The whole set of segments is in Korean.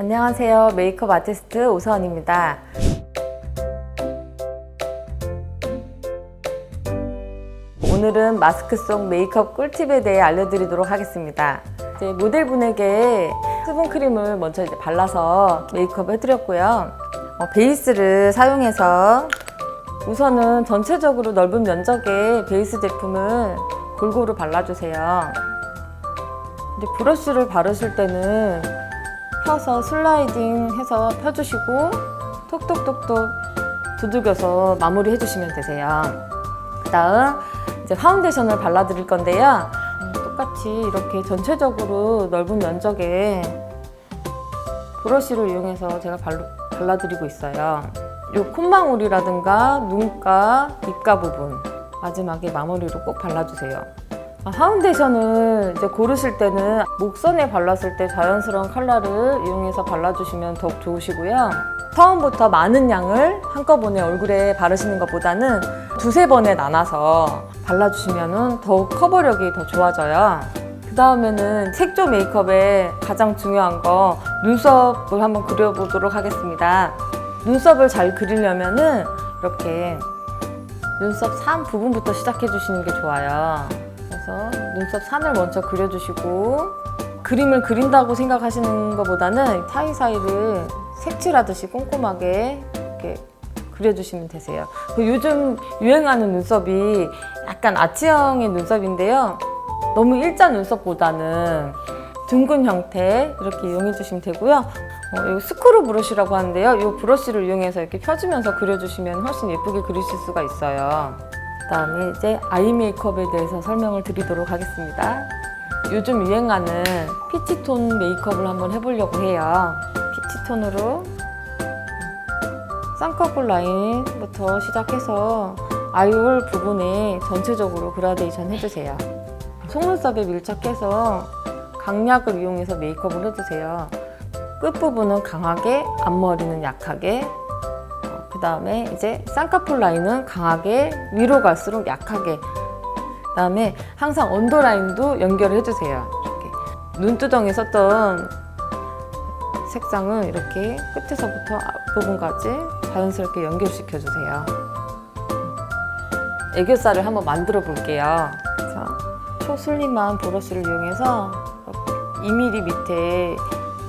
안녕하세요. 메이크업 아티스트 오서원입니다. 오늘은 마스크 속 메이크업 꿀팁에 대해 알려드리도록 하겠습니다. 이제 모델분에게 수분크림을 먼저 이제 발라서 메이크업 해드렸고요. 어, 베이스를 사용해서 우선은 전체적으로 넓은 면적의 베이스 제품을 골고루 발라주세요. 이제 브러쉬를 바르실 때는 펴서 슬라이딩 해서 펴주시고 톡톡톡톡 두들겨서 마무리 해주시면 되세요. 그 다음 이제 파운데이션을 발라드릴 건데요. 음, 똑같이 이렇게 전체적으로 넓은 면적에 브러쉬를 이용해서 제가 발로, 발라드리고 있어요. 요 콧망울이라든가 눈가, 입가 부분 마지막에 마무리로 꼭 발라주세요. 아, 파운데이션을 이제 고르실 때는 목선에 발랐을 때 자연스러운 컬러를 이용해서 발라주시면 더욱 좋으시고요. 처음부터 많은 양을 한꺼번에 얼굴에 바르시는 것보다는 두세 번에 나눠서 발라주시면 더욱 커버력이 더 좋아져요. 그 다음에는 색조 메이크업의 가장 중요한 거 눈썹을 한번 그려보도록 하겠습니다. 눈썹을 잘 그리려면은 이렇게 눈썹 산 부분부터 시작해 주시는 게 좋아요. 그래서 눈썹 산을 먼저 그려주시고 그림을 그린다고 생각하시는 것보다는 사이사이를 색칠하듯이 꼼꼼하게 이렇게 그려주시면 되세요. 그 요즘 유행하는 눈썹이 약간 아치형의 눈썹인데요. 너무 일자 눈썹보다는 둥근 형태 이렇게 이용해 주시면 되고요. 어, 이 스크루 브러쉬라고 하는데요. 이 브러쉬를 이용해서 이렇게 펴주면서 그려주시면 훨씬 예쁘게 그리실 수가 있어요. 그다음에 이제 아이 메이크업에 대해서 설명을 드리도록 하겠습니다. 요즘 유행하는 피치톤 메이크업을 한번 해보려고 해요. 피치톤으로 쌍꺼풀 라인부터 시작해서 아이홀 부분에 전체적으로 그라데이션 해주세요. 속눈썹에 밀착해서 강약을 이용해서 메이크업을 해주세요. 끝부분은 강하게, 앞머리는 약하게, 그 다음에 이제 쌍꺼풀 라인은 강하게, 위로 갈수록 약하게, 그 다음에 항상 언더 라인도 연결을 해주세요. 이렇게 눈두덩이 썼던 색상은 이렇게 끝에서부터 앞부분까지 자연스럽게 연결시켜 주세요. 애교살을 한번 만들어 볼게요. 자, 초슬림한 브러쉬를 이용해서 2mm 밑에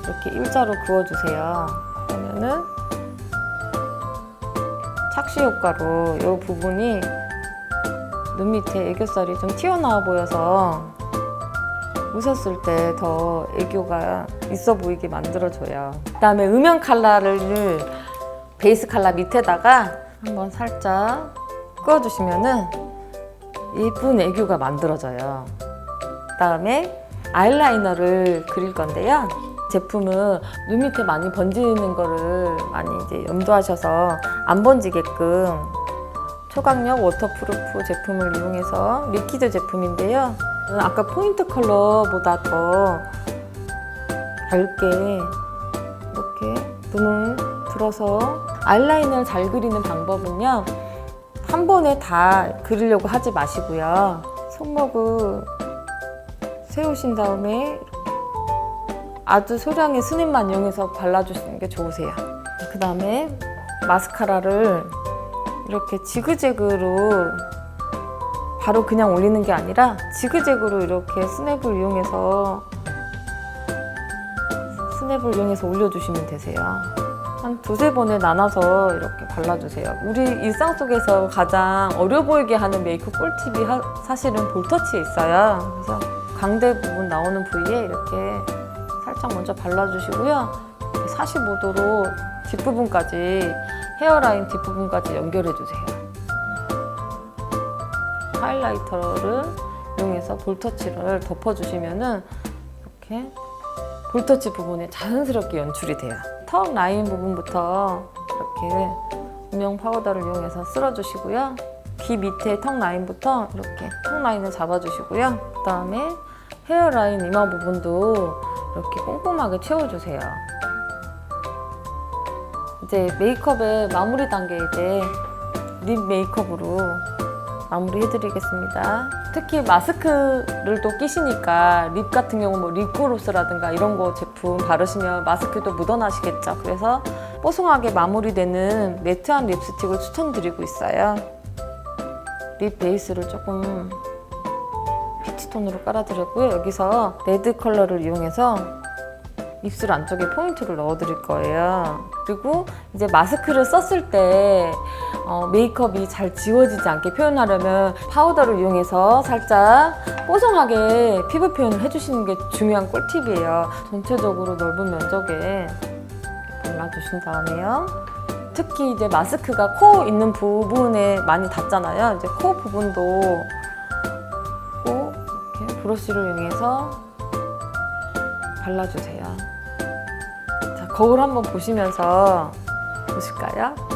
이렇게 일자로 그어주세요. 그러면은 착시 효과로 이 부분이 눈 밑에 애교살이 좀 튀어나와 보여서 웃었을 때 더 애교가 있어 보이게 만들어줘요. 그 다음에 음영 컬러를 베이스 컬러 밑에다가 한번 살짝 그어주시면은 예쁜 애교가 만들어져요. 그 다음에 아이라이너를 그릴 건데요. 제품은 눈 밑에 많이 번지는 거를 많이 이제 염두하셔서 안 번지게끔 초강력 워터프루프 제품을 이용해서 리퀴드 제품인데요. 아까 포인트 컬러보다 더 얇게 이렇게 눈을 들어서 아이라인을 잘 그리는 방법은요. 한 번에 다 그리려고 하지 마시고요. 손목을 세우신 다음에 아주 소량의 스냅만 이용해서 발라주시는 게 좋으세요. 그 다음에 마스카라를 이렇게 지그재그로 바로 그냥 올리는 게 아니라 지그재그로 이렇게 스냅을 이용해서 스냅을 이용해서 올려주시면 되세요. 한 두세 번에 나눠서 이렇게 발라주세요. 우리 일상 속에서 가장 어려 보이게 하는 메이크업 꿀팁이 하- 사실은 볼터치에 있어요. 그래서 광대 부분 나오는 부위에 이렇게 살짝 먼저 발라주시고요. 45도로 뒷부분까지 헤어라인 뒷부분까지 연결해주세요. 하이라이터를 이용해서 볼터치를 덮어주시면은 이렇게 볼터치 부분에 자연스럽게 연출이 돼요. 턱 라인 부분부터 이렇게 음영 파우더를 이용해서 쓸어주시고요. 귀 밑에 턱 라인부터 이렇게 턱 라인을 잡아주시고요. 그 다음에 헤어라인 이마 부분도 이렇게 꼼꼼하게 채워주세요. 이제 메이크업의 마무리 단계 이제 립 메이크업으로 마무리 해드리겠습니다. 특히 마스크를 또 끼시니까 립 같은 경우 뭐 립그로스라든가 이런 거 제품 바르시면 마스크도 묻어나시겠죠. 그래서 뽀송하게 마무리되는 매트한 립스틱을 추천드리고 있어요. 립 베이스를 조금 톤으로 깔아드렸고요. 여기서 레드 컬러를 이용해서 입술 안쪽에 포인트를 넣어드릴 거예요. 그리고 이제 마스크를 썼을 때 어, 메이크업이 잘 지워지지 않게 표현하려면 파우더를 이용해서 살짝 뽀송하게 피부 표현을 해주시는 게 중요한 꿀팁이에요. 전체적으로 넓은 면적에 발라주신 다음에요. 특히 이제 마스크가 코 있는 부분에 많이 닿잖아요. 이제 코 부분도 브러쉬를 이용해서 발라주세요. 자, 거울 한번 보시면서 보실까요?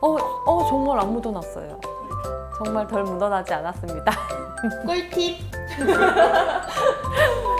어, 어, 정말 안 묻어났어요. 정말 덜 묻어나지 않았습니다. 꿀팁.